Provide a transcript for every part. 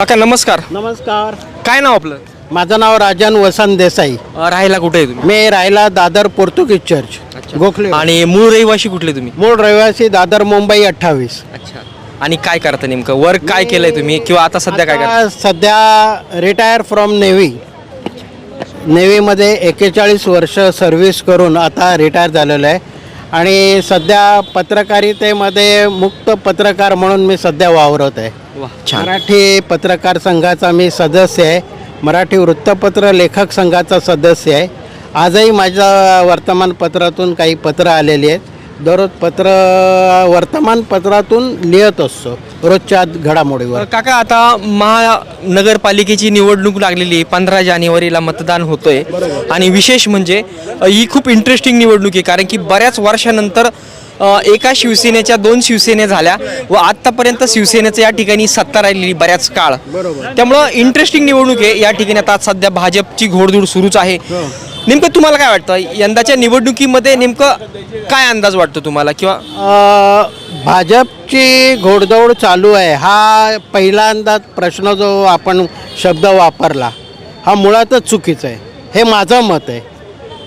काका नमस्कार. नमस्कार. काय नाव आपलं? माझं नाव राजन वसंत देसाई. अ, राहायला कुठे आहे तुम्ही? मी राहिला दादर पोर्तुगीज चर्च गोखले. आणि मूळ रहिवाशी कुठले तुम्ही? मूळ रहिवासी दादर मुंबई अठ्ठावीस. अच्छा. आणि काय करता नेमकं? वर्क काय केलंय तुम्ही? किंवा आता सध्या काय करता? आता सध्या रिटायर फ्रॉम नेव्ही नेव्हीमध्ये एकेचाळीस वर्ष सर्व्हिस करून आता रिटायर झालेलो आहे. आणि सध्या पत्रकारितेमध्ये मुक्त पत्रकार म्हणून मी सध्या वावरत आहे. छान. मराठी पत्रकार संघाचा मी सदस्य आहे. मराठी वृत्तपत्र लेखक संघाचा सदस्य आहे. आजही माझ्या वर्तमानपत्रातून काही पत्र आलेली आहेत. दररोज पत्र वर्तमानपत्रातून लिहित असतो रोजच्या घडामोडीवर. काका आता महानगरपालिकेची निवडणूक लागलेली आहे पंधरा जानेवारीला मतदान होतंय. आणि विशेष म्हणजे अ, ही खूप इंटरेस्टिंग निवडणूक आहे कारण की बऱ्याच वर्षानंतर एका शिवसेनेच्या दोन शिवसेने झाल्या व आत्तापर्यंत शिवसेनेचं या ठिकाणी सत्ता राहिलेली बऱ्याच काळ. त्यामुळं इंटरेस्टिंग निवडणूक आहे. या ठिकाणी आता सध्या भाजपची घोडदौड सुरूच आहे. नेमकं तुम्हाला काय वाटतं? यंदाच्या निवडणुकीमध्ये नेमकं काय अंदाज वाटतो तुम्हाला? किंवा भाजपची घोडदौड चालू आहे. हा पहिल्यांदा प्रश्न जो आपण शब्द वापरला हा मुळातच चुकीचा आहे. हे माझं मत आहे.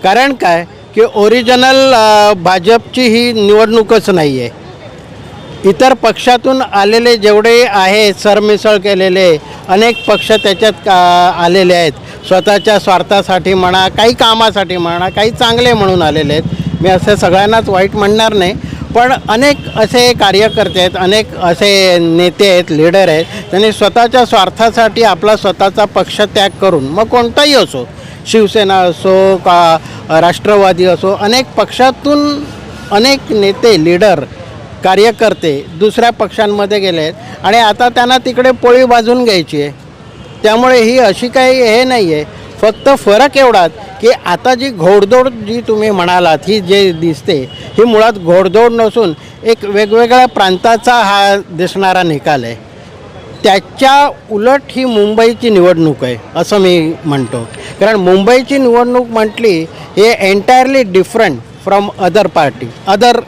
कारण काय? की ओरिजिनल भाजपची ही निवडणूकच नाही आहे इतर पक्षातून आलेले जेवढे आहे सरमिसळ केलेले अनेक पक्ष त्याच्यात का आलेले आहेत. स्वतःच्या स्वार्थासाठी म्हणा काही कामासाठी म्हणा काही चांगले म्हणून आलेले आहेत. मी असं सगळ्यांनाच वाईट म्हणणार नाही. पण अनेक असे कार्यकर्ते आहेत अनेक असे नेते आहेत लीडर आहेत त्यांनी स्वतःच्या स्वार्थासाठी आपला स्वतःचा पक्ष त्याग करून मग कोणताही असो शिवसेना असो का राष्ट्रवादी असो अनेक पक्षातून अनेक नेते लीडर कार्यकर्ते दुसऱ्या पक्षांमध्ये गेले आहेत. आणि आता त्यांना तिकडे पोळी बाजून घ्यायची आहे. त्यामुळे ही अशी काही हे नाही आहे फक्त फरक एवढाच की आता जी घोडदौड जी तुम्ही म्हणालात ही जे दिसते ही मुळात घोडदौड नसून एक वेगवेगळ्या प्रांताचा हा दिसणारा निकाल आहे. त्याच्या उलट ही मुंबईची निवडणूक आहे असं मी म्हणतो. कारण मुंबईची निवडणूक म्हटली हे entirely different from other party other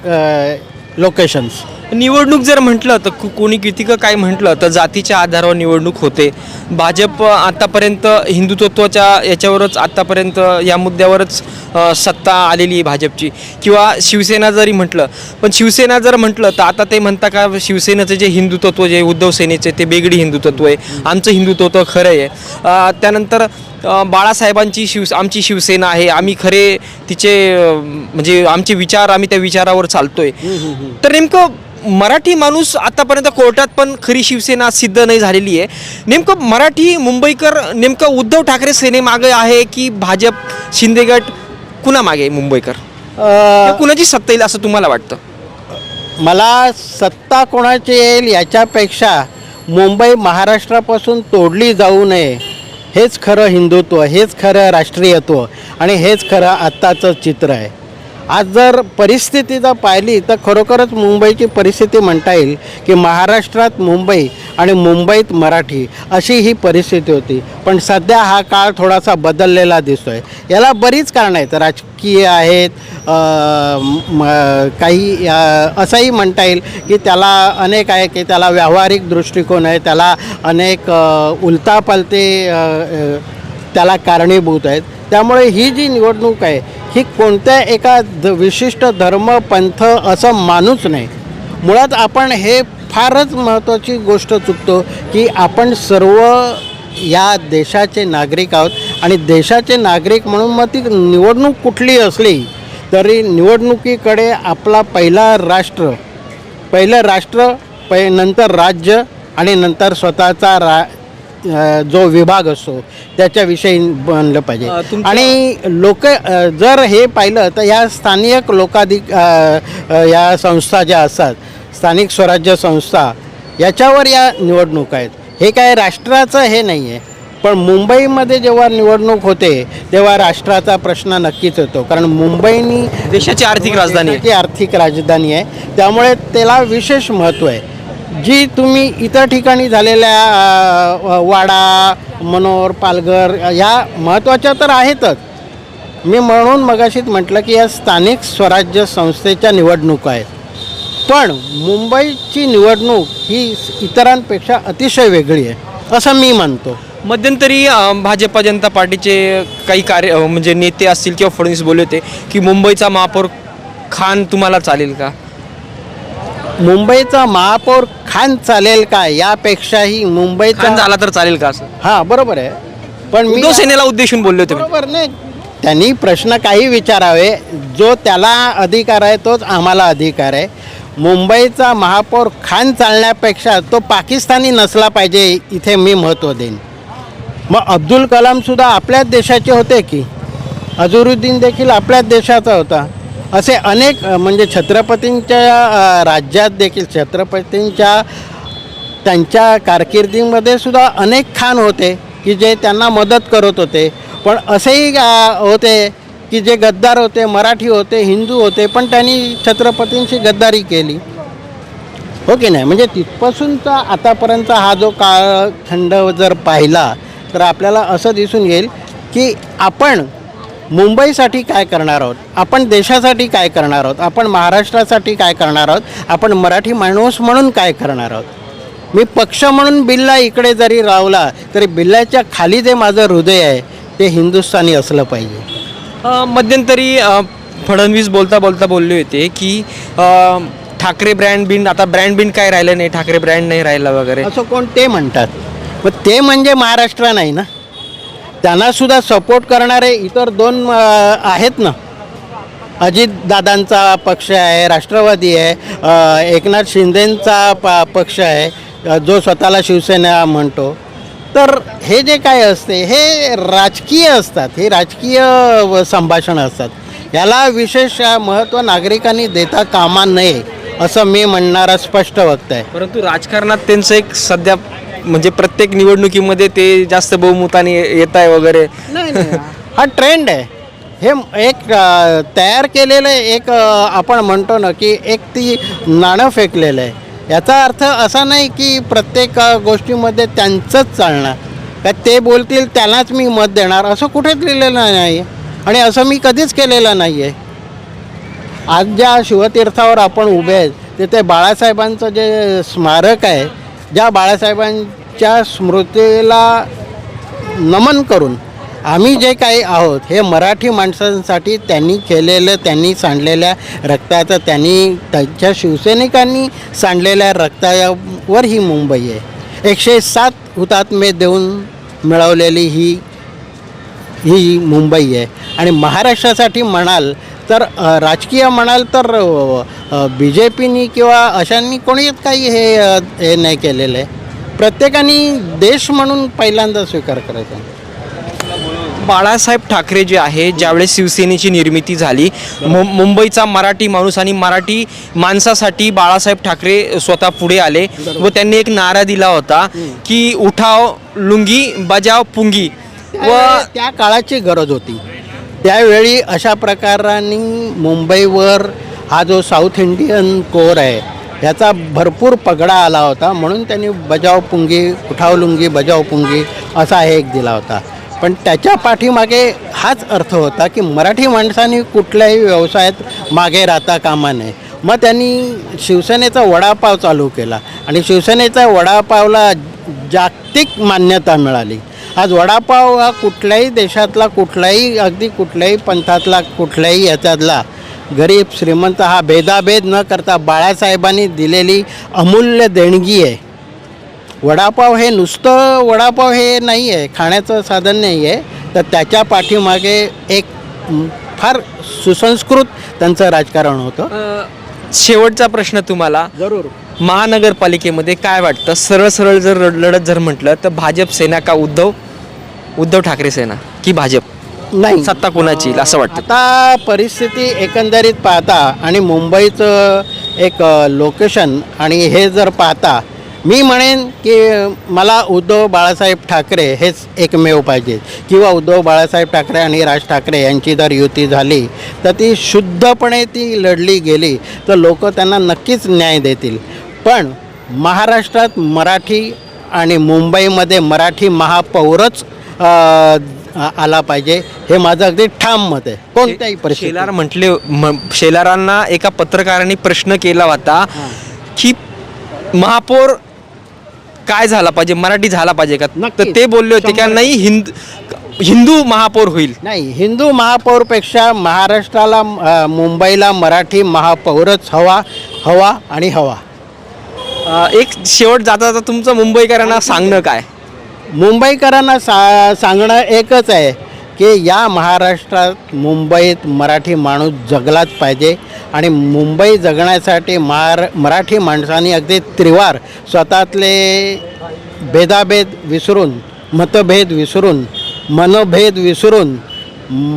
locations निवडणूक जर म्हटलं तर को- कोणी किती का काय म्हटलं तर जातीच्या आधारावर निवडणूक होते. भाजप आतापर्यंत हिंदुत्वाच्या याच्यावरच आतापर्यंत या मुद्द्यावरच अ, सत्ता आलेली आहे भाजपची. किंवा शिवसेना जरी म्हटलं पण शिवसेना जर म्हटलं तर आता ते म्हणता का शिवसेनेचं जे हिंदुत्व जे उद्धव सेनेचे ते बेगडी हिंदुत्व आहे. आमचं हिंदुत्व खरं आहे. अ, त्यानंतर अ, बाळासाहेबांची शिव आमची शिवसेना आहे. आम्ही खरे तिचे अ, म्हणजे आमचे विचार आम्ही त्या विचारावर चालतोय. तर नेमकं मराठी माणूस आतापर्यंत कोर्टात पण खरी शिवसेना सिद्ध नाही झालेली आहे. नेमकं मराठी मुंबईकर नेमकं उद्धव ठाकरे सेनेमागे आहे की भाजप शिंदेगट कुणा मागे आहे मुंबईकर? किंवा कुणाची सत्ता येईल असं तुम्हाला वाटतं? मला सत्ता कोणाची येईल याच्यापेक्षा मुंबई महाराष्ट्रापासून तोडली जाऊ नये हेच खरं हिंदुत्व हेच खरं राष्ट्रीयत्व आणि हेच खरं आत्ताचं चित्र आहे. आज जर परिस्थिती जर पाहिली तर खरोखरच मुंबईची परिस्थिती म्हणता येईल की महाराष्ट्रात मुंबई आणि मुंबईत मराठी अशी ही परिस्थिती होती. पण सध्या हा काळ थोडासा बदललेला दिसतो आहे याला बरीच कारणं आहेत. राजकीय आहेत काही असंही म्हणता येईल की त्याला अनेक आहे की त्याला व्यावहारिक दृष्टिकोन आहे त्याला अनेक उलतापालते त्याला कारणीभूत आहेत. त्यामुळे ही जी निवडणूक आहे ही कोणत्या एका ध विशिष्ट धर्म पंथ असं मानूच नाही. मुळात आपण हे फारच महत्त्वाची गोष्ट चुकतो की आपण सर्व या देशाचे नागरिक आहोत आणि देशाचे नागरिक म्हणून मग ती निवडणूक कुठली असली तरी निवडणुकीकडे आपला पहिला राष्ट्र पहिलं राष्ट्र पै नंतर राज्य आणि नंतर स्वतःचा रा जो विभाग असतो त्याच्याविषयी बनलं पाहिजे. आणि लोक जर हे पाहिलं तर या स्थानिक लोकाधिक या संस्था ज्या असतात स्थानिक स्वराज्य संस्था याच्यावर या निवडणूक आहेत. हे काय राष्ट्राचं हे नाही आहे पण मुंबईमध्ये जेव्हा निवडणूक होते तेव्हा राष्ट्राचा प्रश्न नक्कीच येतो. कारण मुंबईनी देशाची आर्थिक राजधानी आर्थिक राजधानी आहे. त्यामुळे त्याला विशेष महत्त्व आहे. जी तुम्ही इतर ठिकाणी झालेल्या वाडा मनोर पालघर या महत्त्वाच्या तर आहेतच. मी म्हणून मगाशीच म्हटलं की या स्थानिक स्वराज्य संस्थेच्या निवडणुका आहेत. पण मुंबईची निवडणूक ही इतरांपेक्षा अतिशय वेगळी आहे असं मी म्हणतो मध्यंतरी भाजपा जनता पार्टीचे काही कार्य म्हणजे नेते असतील किंवा फडणवीस बोलले होते की मुंबईचा महापौर खान तुम्हाला चालेल का? मुंबईचा महापौर खान चालेल का? यापेक्षाही खान मुंबईचा झाला तर चालेल का असं? हा बरोबर आहे. पण मी उद्धव सेनेला उद्देशून बोलले होते बरोबर नाही. त्यांनी प्रश्न काही विचारावे. जो त्याला अधिकार आहे तोच आम्हाला अधिकार आहे. मुंबईचा महापौर खान चालण्यापेक्षा तो पाकिस्तानी नसला पाहिजे इथे मी महत्त्व देईन. मग अब्दुल कलामसुद्धा आपल्याच देशाचे होते की? अझरुद्दीन देखील आपल्याच देशाचा होता. असे अनेक म्हणजे छत्रपतींच्या राज्यात देखील छत्रपतींच्या त्यांच्या कारकिर्दीमध्ये सुद्धा अनेक खान होते की जे त्यांना मदत करत होते. पण असेही होते की जे गद्दार होते मराठी होते हिंदू होते पण त्यांनी छत्रपतींशी गद्दारी केली. हो की नाही? म्हणजे तिथपासूनचा आतापर्यंत हा जो काळखंड जर पाहिला तर आपल्याला असं दिसून येईल की आपण मुंबईसाठी काय करणार आहोत? आपण देशासाठी काय करणार आहोत? आपण महाराष्ट्रासाठी काय करणार आहोत? आपण मराठी माणूस म्हणून काय करणार आहोत? मी पक्ष म्हणून बिल्ला इकडे जरी रावला तरी बिल्ल्याच्या खाली जे माझं हृदय आहे ते हिंदुस्थानी असलं पाहिजे. मध्यंतरी फडणवीस बोलता बोलता बोलले होते की ठाकरे ब्रँड बिन आता ब्रँड बिन काय राहिलं नाही ठाकरे ब्रँड नाही राहिला वगैरे. असं कोण ते म्हणतात. मग ते म्हणजे महाराष्ट्र नाही ना? त्यांनासुद्धा सपोर्ट करणारे इतर दोन आहेत ना. अजित दादांचा पक्ष आहे राष्ट्रवादी आहे एकनाथ शिंदेंचा प पक्ष आहे जो स्वतःला शिवसेना म्हणतो. तर हे जे काय असते हे राजकीय असतात हे राजकीय संभाषण असतात. याला विशेष महत्त्व नागरिकांनी देता कामा नये असं मी म्हणणारा स्पष्ट वक्त आहे. परंतु राजकारणात त्यांचं एक सध्या म्हणजे प्रत्येक निवडणुकीमध्ये ते जास्त बहुमताने येत आहे वगैरे. नाही नाही. हा ट्रेंड आहे. हे एक अ, तयार केलेलं एक अ, आपण म्हणतो ना की एक ती नाणं फेकलेलं आहे. याचा अर्थ असा नाही की प्रत्येक अ, गोष्टीमध्ये त्यांचंच चालणार. का ते बोलतील त्यांनाच मी मत देणार असं कुठेच लिहिलेलं नाही. आणि असं मी कधीच केलेलं नाही आहे आज ज्या शिवतीर्थावर आपण उभे आहेत तिथे बाळासाहेबांचं जे स्मारक आहे ज्या बाळासाहेबांच्या स्मृतीला नमन करून आम्ही जे काही आहोत हे मराठी माणसांसाठी त्यांनी केलेलं त्यांनी सांडलेल्या रक्ताचं त्यांनी त्यांच्या शिवसैनिकांनी सांडलेल्या रक्तावर ही मुंबई आहे. एकशे सात हुतात्मे देऊन मिळवलेली ही ही मुंबई आहे. आणि महाराष्ट्रासाठी म्हणाल तर राजकीय म्हणाल तर बी जे पीनी किंवा अशांनी कोणीच काही हे हे नाही केलेलं आहे. प्रत्येकाने देश म्हणून पहिल्यांदा स्वीकार करायचा. बाळासाहेब ठाकरे जे आहे ज्यावेळेस शिवसेनेची निर्मिती झाली मु मुंबईचा मराठी माणूस आणि मराठी माणसासाठी बाळासाहेब ठाकरे स्वतः पुढे आले व त्यांनी एक नारा दिला होता की उठाव लुंगी बजाव पुंगी व त्या काळाची गरज होती. त्यावेळी अशा प्रकाराने मुंबईवर हा जो साऊथ इंडियन कोर आहे ह्याचा भरपूर पगडा आला होता. म्हणून त्यांनी बजाव पुंगी उठाव लुंगी बजाव पुंगी असा एक दिला होता. पण त्याच्या पाठीमागे हाच अर्थ होता की मराठी माणसांनी कुठल्याही व्यवसायात मागे राहता कामा नये. मग त्यांनी शिवसेनेचा वडापाव चालू केला आणि शिवसेनेचा वडापावला जागतिक मान्यता मिळाली. आज वडापाव हा कुठल्याही देशातला कुठल्याही अगदी कुठल्याही पंथातला कुठल्याही याच्यातला गरीब श्रीमंत हा भेदाभेद न करता बाळासाहेबांनी दिलेली अमूल्य देणगी आहे. वडापाव हे नुसतं वडापाव हे नाही आहे खाण्याचं साधन नाही आहे. तर त्याच्या पाठीमागे एक फार सुसंस्कृत त्यांचं राजकारण होतं. शेवटचा प्रश्न तुम्हाला. जरूर. महानगरपालिकेमध्ये काय वाटतं? सरळ सरळ जर लढ- लढत जर म्हटलं तर भाजप सेना का उद्धव उद्धव ठाकरे सेना की भाजप? नाही. सत्ता कोणाची येईल असं वाटतं. आता परिस्थिती एकंदरीत पाहता आणि मुंबईचं एक लोकेशन आणि हे जर पाहता मी म्हणेन की मला उद्धव बाळासाहेब ठाकरे हेच एकमेव पाहिजे. किंवा उद्धव बाळासाहेब ठाकरे आणि राज ठाकरे यांची जर युती झाली तर ती शुद्धपणे ती लढली गेली तर लोक त्यांना नक्कीच न्याय देतील. पण महाराष्ट्रात मराठी आणि मुंबईमध्ये मराठी महापौरच आला पाहिजे. हे माझं अगदी ठाम मत आहे. कोणत्याही परिस्थितीत. शेलार म्हटले म- शेलारांना एका पत्रकाराने प्रश्न केला होता की महापौर काय झाला पाहिजे मराठी झाला पाहिजे का? तर नक्कीच. ते बोलले होते का शंभर- नाही हिंद हिंदू महापौर होईल. नाही हिंदू महापौरपेक्षा महाराष्ट्राला अ, मुंबईला मराठी महापौरच हवा हवा आणि हवा. अ, एक शेवट जाता जाता तुमचं मुंबईकरांना सांगणं काय? मुंबईकरांना सा सांगणं एकच आहे की या महाराष्ट्रात मुंबईत मराठी माणूस जगलाच पाहिजे आणि मुंबई जगण्यासाठी मार मराठी माणसांनी अगदी त्रिवार स्वतःतले भेदाभेद विसरून मतभेद विसरून मनभेद विसरून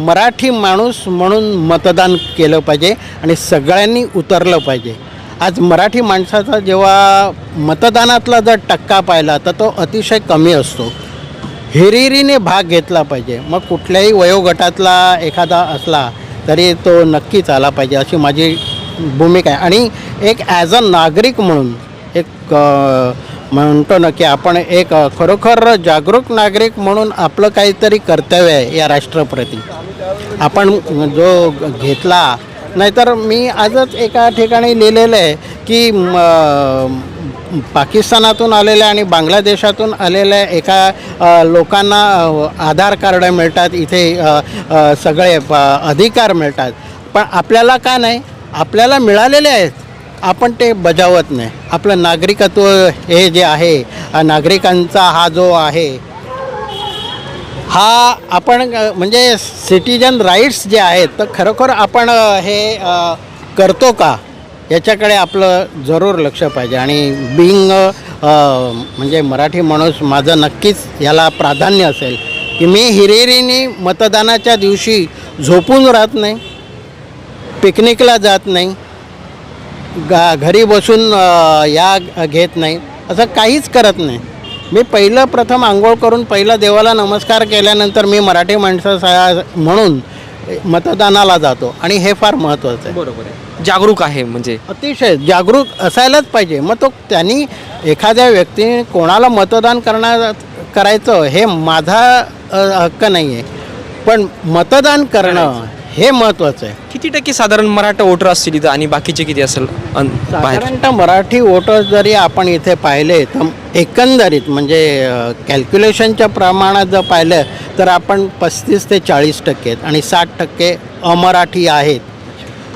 मराठी माणूस म्हणून मतदान केलं पाहिजे आणि सगळ्यांनी उतरलं पाहिजे. आज मराठी माणसाचा जेव्हा मतदानातला जर टक्का पाहिला तर तो अतिशय कमी असतो. हिरिरीने भाग घेतला पाहिजे. मग कुठल्याही वयोगटातला एखादा असला तरी तो नक्कीच आला पाहिजे अशी माझी भूमिका आहे. आणि एक ॲज अ नागरिक म्हणून एक म्हणतो ना की आपण एक खरोखर जागरूक नागरिक म्हणून आपलं काहीतरी कर्तव्य आहे या राष्ट्रप्रती. आपण जो घेतला नाहीतर मी आजच एका ठिकाणी लिहिलेलं आहे की पाकिस्तानातून आलेल्या आणि बांगलादेशातून आलेल्या एका लोकांना आधार कार्ड मिळतात इथे सगळे अधिकार मिळतात. पण आपल्याला का नाही? आपल्याला मिळालेले आहेत. आपण ते बजावत नाही. आपलं नागरिकत्व हे जे आहे नागरिकांचा हा जो आहे हा आपण म्हणजे सिटीजन राईट्स जे आहेत तर खरोखर आपण हे करतो का? याच्याकडे आपलं जरूर लक्ष पाहिजे. आणि बिईंग म्हणजे मराठी माणूस माझं नक्कीच याला प्राधान्य असेल की मी हिरिरीने मतदानाच्या दिवशी झोपून राहत नाही पिकनिकला जात नाही गा घरी बसून या घेत नाही असं काहीच करत नाही. मी पहिलं प्रथम आंघोळ करून पहिलं देवाला नमस्कार केल्यानंतर मी मराठी माणसा म्हणून मतदानाला जातो. आणि हे फार महत्त्वाचं आहे. बरोबर आहे. जागरूक आहे म्हणजे. अतिशय जागरूक असायलाच पाहिजे. मग तो त्यांनी एखाद्या व्यक्तीने कोणाला मतदान करणार करायचं हे माझा अ, हक्क नाही आहे पण मतदान करणं हे महत्त्वाचं आहे. किती टक्के साधारण मराठा वोटर असतील इथं आणि बाकीचे किती असेल अन- बाहेर? साधारणतः मराठी वोटर्स जरी आपण इथे पाहिले तर एकंदरीत म्हणजे कॅल्क्युलेशनच्या प्रमाणात जर पाहिलं तर आपण पस्तीस ते चाळीस टक्के आहेत आणि साठ टक्के अमराठी आहेत.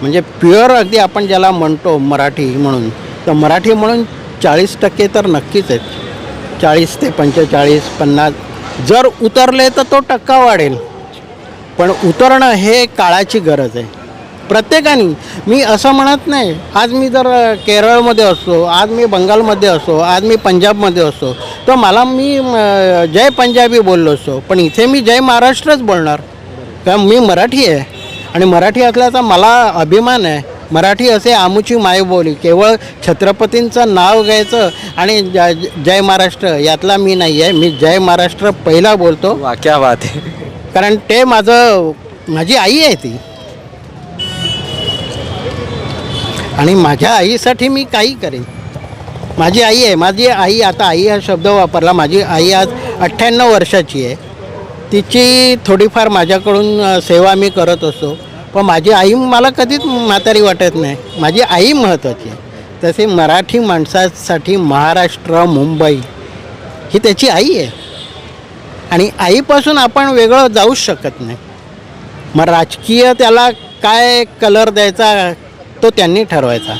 म्हणजे प्युअर अगदी आपण ज्याला म्हणतो मराठी म्हणून तर मराठी म्हणून चाळीस टक्के तर नक्कीच आहेत. चाळीस ते पंचेचाळीस पन्नास जर उतरले तर तो टक्का वाढेल. पण उतरणं हे काळाची गरज आहे. प्रत्येकाने मी असं म्हणत नाही आज मी जर केरळमध्ये असतो आज मी बंगालमध्ये असतो आज मी पंजाबमध्ये असतो तर मला मी जय पंजाबी बोललो असतो पण इथे मी जय महाराष्ट्रच बोलणार. कारण मी मराठी आहे. आणि मराठी असल्याचा मला अभिमान आहे. मराठी असे आमुची मायबोली केवळ छत्रपतींचं नाव घ्यायचं आणि जय महाराष्ट्र यातला मी नाही आहे मी जय महाराष्ट्र पहिला बोलतो. वाक्या बात आहे. कारण ते माझं माझी आई आहे ती. आणि माझ्या आईसाठी मी काही करेन. माझी आई आहे माझी आई आता आई हा शब्द वापरला माझी आई आज अठ्ठ्याण्णव वर्षाची आहे. तिची थोडीफार माझ्याकडून सेवा मी करत असतो. पण माझी आई मला कधीच म्हातारी वाटत नाही. माझी आई महत्त्वाची आहे. तसे मराठी माणसासाठी महाराष्ट्र मुंबई ही त्याची आई आहे. आणि आईपासून आपण वेगळं जाऊच शकत नाही. मग राजकीय त्याला काय कलर द्यायचा तो त्यांनी ठरवायचा.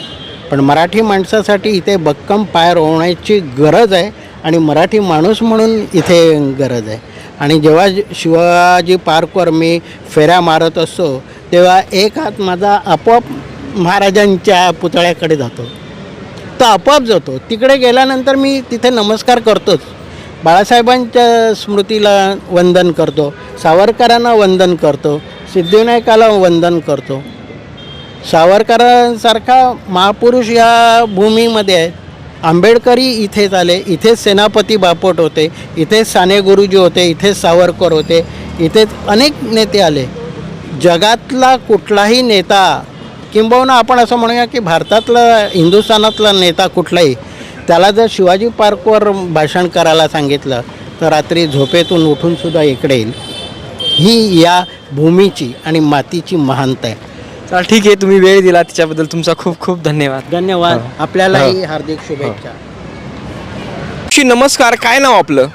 पण मराठी माणसासाठी इथे भक्कम पाय रोवण्याची गरज आहे आणि मराठी माणूस म्हणून इथे गरज आहे. आणि जेव्हा शिवाजी पार्कवर मी फेऱ्या मारत असतो तेव्हा एक हात माझा आपोआप महाराजांच्या पुतळ्याकडे जातो. तो आपोआप जातो. तिकडे गेल्यानंतर मी तिथे नमस्कार करतोच. बाळासाहेबांच्या स्मृतीला वंदन करतो सावरकरांना वंदन करतो सिद्धिविनायकाला वंदन करतो. सावरकरांसारखा महापुरुष या भूमीमध्ये आहेत आंबेडकरी इथेच आले. इथेच सेनापती बापट होते इथेच साने गुरुजी होते इथेच सावरकर होते इथेच अनेक नेते आले. जगातला कुठलाही नेता किंबहुना आपण असं म्हणूया की भारतातला हिंदुस्थानातला नेता कुठलाही त्याला जर शिवाजी पार्कवर भाषण करायला सांगितलं तर रात्री झोपेतून उठूनसुद्धा इकडे येईल. ही या भूमीची आणि मातीची महानता आहे. चला ठीक आहे तुम्ही वेळ दिला त्याच्याबद्दल तुमचा खूप खूप धन्यवाद. धन्यवाद. हो. आपल्यालाही हार्दिक शुभेच्छा. शी नमस्कार. काय नाव आपलं?